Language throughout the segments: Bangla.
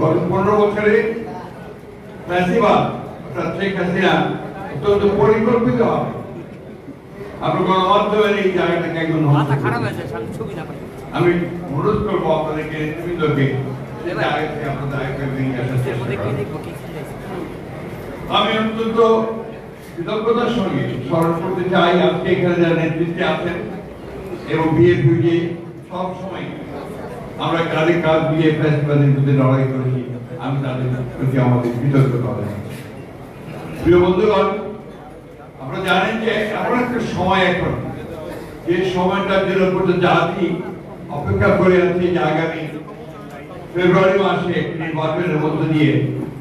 গত পনেরো বছরে ফ্যাসিবাদ অর্থাৎ শেখ হাসিনা অত্যন্ত পরিকল্পিত হবে গণমাধ্যমের এই জায়গাটাকে আমি অনুরোধ করব আপনাদেরকে নেতৃবৃন্দকে আমি অত্যন্ত কৃতজ্ঞতার সঙ্গে স্মরণ করতে চাই আজকে এখানে যারা নেতৃত্বে আছেন এবং বিএনপি যে সব সময় আমরা কাঁধে কাজ দিয়ে ফ্যাসিবাদের বিরুদ্ধে লড়াই করেছি আমি তাদের প্রতি আমাদের কৃতজ্ঞতা জানাই। প্রিয় বন্ধুগণ আপনারা জানেন যে এমন একটা সময় এখন। যে সময়টার জন্য পুরো জাতি অপেক্ষা করে আছে যে আগামী ফেব্রুয়ারি মাসে নির্বাচনের মধ্য দিয়ে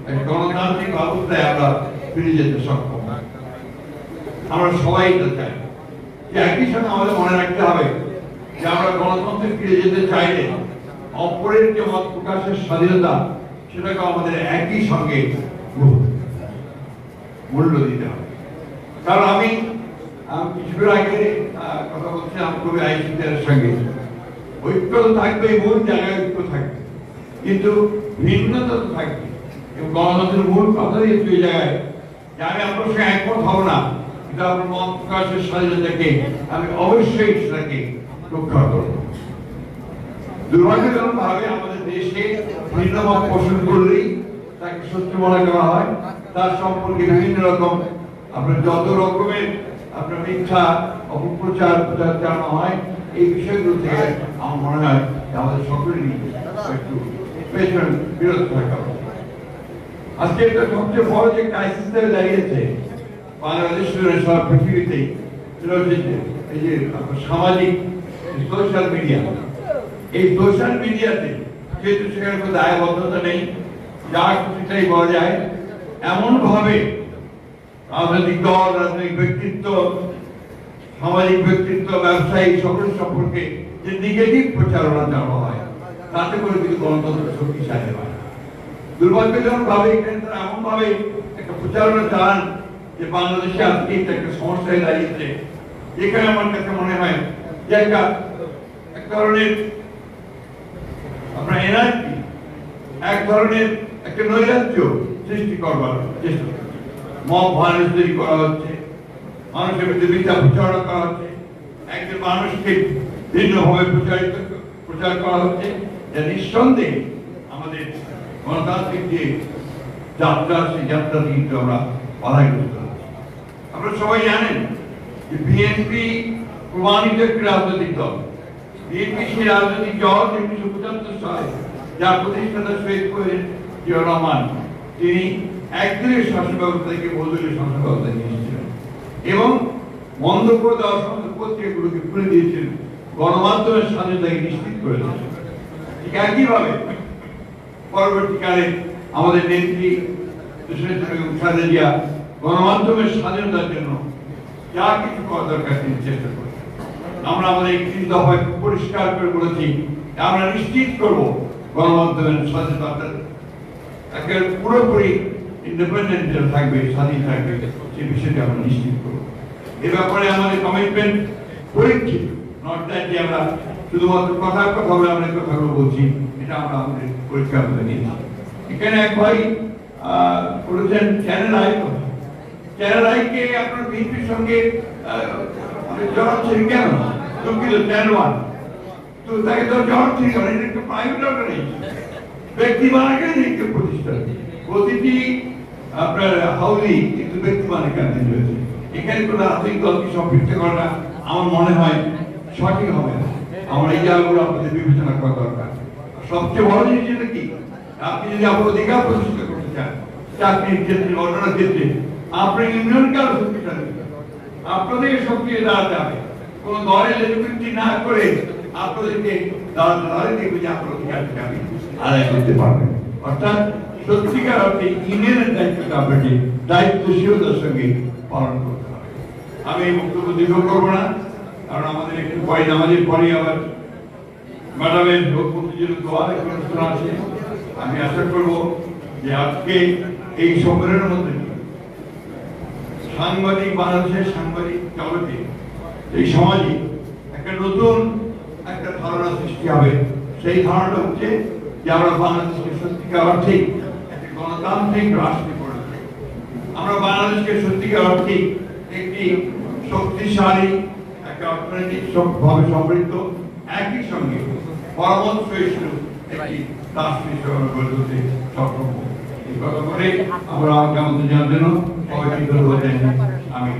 একটা গণতান্ত্রিক ব্যবস্থায় আমরা ফিরে যেতে সক্ষম। আমরা সবাই তো চাই। একই সঙ্গে আমাদের মনে রাখতে হবে যে আমরা গণতন্ত্রে ফিরে যেতে চাইলে অপরের যে মত প্রকাশের স্বাধীনতা সেটাকে আমাদের একই সঙ্গে মূল্য দিতে হবে। কারণ আমি কিছুদিন আগে কথা বলছিলাম কবি আইসিদের সঙ্গে। ঐক্য তো থাকবে মূল জায়গায় ঐক্য থাকবে। কিন্তু ভিন্নতা তো থাকবে। এবং গণতন্ত্রের মূল কথা দুই জায়গায়, যে আমি আপনার সঙ্গে একমত হব না, কিন্তু আপনার মত প্রকাশের স্বাধীনতাকে আমি অবশ্যই সেটাকে রক্ষা করব। দুর্ভাগ্যজনক ভাবে আমাদের দেশে পোষণ করলেই তাকে হয়। তার সম্পর্কে বিভিন্ন রকম আপনার যত রকমের আপনার মিথ্যা, অপপ্রচার প্রচার হয়, এই বিষয়গুলো থেকে আমার মনে হয় আমাদের সকলেরই একটু পেছন বিরত থাকা আজকে এটা সবচেয়ে বড় যে ক্রাইসিস দাঁড়িয়েছে, বাংলাদেশ সারা পৃথিবীতে এই যে সামাজিক সোশ্যাল মিডিয়া এই সোশ্যাল মিডিয়াতে, যেহেতু সেখানে কোনো দায়বদ্ধতা নেই, যা কিছুটাই বলা যায় এমন ভাবে রাজনৈতিক দল, রাজনৈতিক ব্যক্তিত্ব, সামাজিক ব্যক্তিত্ব, ব্যবসায়ী, সকল সম্পর্কে যে নেগেটিভ প্রচারণা চালানো হয়, তাতে করে কিন্তু গণতন্ত্র শক্তিশালী হয়। দুর্ভাগ্যজনক ভাবে এখানে তারা এমন ভাবে একটা প্রচারণা চালান যে বাংলাদেশে আজকে একটা সমস্যায় দাঁড়িয়েছে। যেখানে আমার কাছে মনে হয় যে একটা, এক ধরনের আপনার এনার্জি এক ধরনের একটা নৈরাজ্য সৃষ্টি করবার চেষ্টা করছে। তৈরি করা হচ্ছে, মানুষের মধ্যে মিথ্যা প্রচারণা করা হচ্ছে, একজন মানুষকে ভিন্নভাবে প্রচারিত প্রচার করা হচ্ছে। যা নিঃসন্দেহে আমাদের গণতান্ত্রিক যে যাত্রা, সেই যাত্রা কিন্তু আমরা বাধাগ্রস্ত হচ্ছি। আপনারা সবাই জানেন যে বিএনপি প্রমাণিত একটি রাজনৈতিক দল। বিএনপি সেই রাজনৈতিক দল উনিশশো পঁচাত্তর সালে যার প্রতিষ্ঠাতা শহীদ করেন জিয়া রহমান। তিনি একদিনের শাসন ব্যবস্থা থেকে বহুদলীয় শাসন ব্যবস্থা নিয়ে এসেছিলেন এবং বন্ধ করে খুলে দিয়েছেন, গণমাধ্যমের স্বাধীনতাকে নিশ্চিত করেছেন। ঠিক একইভাবে পরবর্তীকালে আমাদের নেত্রী খালেদা জিয়া গণমাধ্যমের স্বাধীনতার জন্য যা কিছু করা দরকার তিনি চেষ্টা করেছেন। আমরা আমাদের একত্রিশ দফায় পরিষ্কার করে বলেছি। আমরা নিশ্চিত করব গণমাধ্যমের স্বাধীনতা একেবারে পুরোপুরি ইন্ডিপেন্ডেন্ট থাকবে, স্বাধীন থাকবে, সেই বিষয়টি আমরা নিশ্চিত করব। এ ব্যাপারে আমাদের কমিটমেন্ট পরীক্ষিত নট দ্যাট আমরা শুধুমাত্র কথার কথা বলে আমরা এই কথাগুলো বলছি, এটা আমরা আমাদের পরীক্ষা করে নিয়েছি। এখানে এক ভাই বলেছেন চ্যানেল আই কথা চ্যানেল আইকে আপনার বিএনপির সঙ্গে জড়াচ্ছেন কেন? দুঃখিত আপনার আমার মনে হয় সঠিক হবে আমার এই জায়গাগুলো আপনাদের বিবেচনা করা দরকার। সবচেয়ে বড় জিনিস যেটা কি? আপনি যদি আপনার অধিকার প্রতিষ্ঠা করতে চান, চাকরির ক্ষেত্রে অন্যান্য ক্ষেত্রে আপনি ইউনিয়নকে আরও শক্তিশালী। আপনাদের সক্রিয় দাঁড়াতে হবে কোন দলের লেজুবিলিটি না করে আপনাদেরকে দাঁড়াতে দেখবে যে আপনার অধিকারকে আমি আদায় করতে পারবেন অর্থাৎ সত্যিকার অর্থে ইউনিয়নের দায়িত্বটা আপনাকে দায়িত্বশীলতার সঙ্গে পালন করতে হবে। আমি এই বক্তব্য দীর্ঘ করব না, কারণ আমাদের একটু পরে, নামাজের পরে আবার ম্যাডামের জন্য দোয়ার একটা অনুষ্ঠান আছে। আমি আশা করব যে আজকে এই সম্মেলনের মধ্যে সাংবাদিক বাংলাদেশের সাংবাদিক জগতে, এই সমাজে একটা নতুন একটা ধারণা সৃষ্টি হবে সেই ধারণাটা হচ্ছে যে আমরা বাংলাদেশকে সত্যি সত্যিকার অর্থেই একটি গণতান্ত্রিক রাষ্ট্রে করি। আমরা বাংলাদেশকে সত্যিকার অর্থে একটি শক্তিশালী, একটা অর্থনৈতিক ভাবে সমৃদ্ধ, একই সঙ্গে পরমত সহিষ্ণু একটি রাষ্ট্র হিসেবে গড়ে তুলতে সক্ষম হব। এই আমরা ধন্যবাদ জানিয়ে আমি